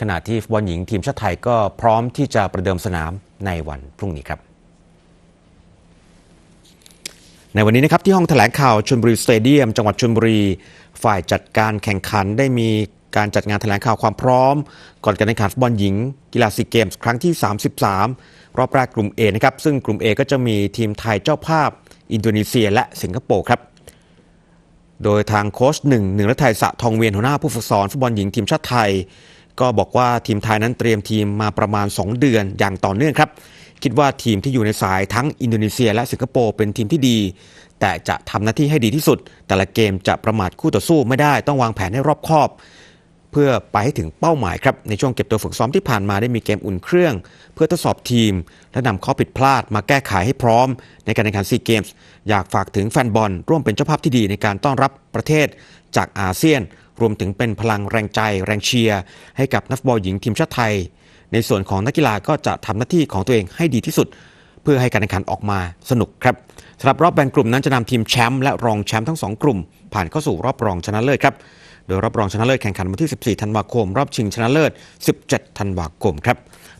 ขณะที่ฟุตบอลหญิงทีมชาติไทยก็พร้อมที่จะประเดิมสนามในวันพรุ่งนี้ครับ ในวันนี้นะครับที่ห้องแถลงข่าวชลบุรีสเตเดียม จังหวัดชลบุรี ฝ่ายจัดการแข่งขันได้มีการจัดงานแถลงข่าวความพร้อม ก่อนการแข่งขันฟุตบอลหญิง กีฬาซีเกมส์ครั้งที่ 33 รอบแรกกลุ่ม A นะครับซึ่งกลุ่ม A ก็จะมีทีมไทยเจ้าภาพ อินโดนีเซีย และสิงคโปร์ครับโดยทางโค้ชหนึ่งหนึ่งรัฐไทยสะทองเวียนหัวหน้าผู้ฝึกสอนฟุตบอลหญิงทีมชาติไทย ก็บอกว่าทีมไทยนั้นเตรียมทีมมาประมาณ 2 เดือนอย่างต่อเนื่องครับ คิดว่าทีมที่อยู่ในสายทั้งอินโดนีเซีย และสิงคโปร์เป็นทีมที่ดี แต่จะทำหน้าที่ให้ดีที่สุด แต่ละเกมจะประมาทคู่ต่อสู้ไม่ได้ต้องวางแผนให้รอบคอบ เพื่อไปให้ถึงเป้าหมายครับ ในช่วงเก็บตัวฝึกซ้อมที่ผ่านมาได้มีเกมอุ่นเครื่อง เพื่อทดสอบทีม และนำข้อผิดพลาดมาแก้ไขให้พร้อม ในการแข่งขันซีเกมส์อยากฝากถึงแฟนบอลร่วมเป็นเจ้าภาพที่ดีในการต้อนรับประเทศจากอาเซียน รวมถึงเป็นพลังแรงใจแรงเชียร์ให้กับนักฟุตบอลหญิงทีมชาติไทย ในส่วนของนักกีฬาก็จะทำหน้าที่ของตัวเองให้ดีที่สุด เพื่อให้การแข่งขันออกมาสนุกครับสำหรับรอบแบ่งกลุ่มนั้นจะนำทีมแชมป์และรองแชมป์ทั้งสองกลุ่ม ผ่านเข้าสู่รอบรองชนะเลิศครับโดยรอบรองชนะเลิศแข่งขันวันที่ 14 ธันวาคม รอบชิงชนะเลิศ 17 ธันวาคมครับ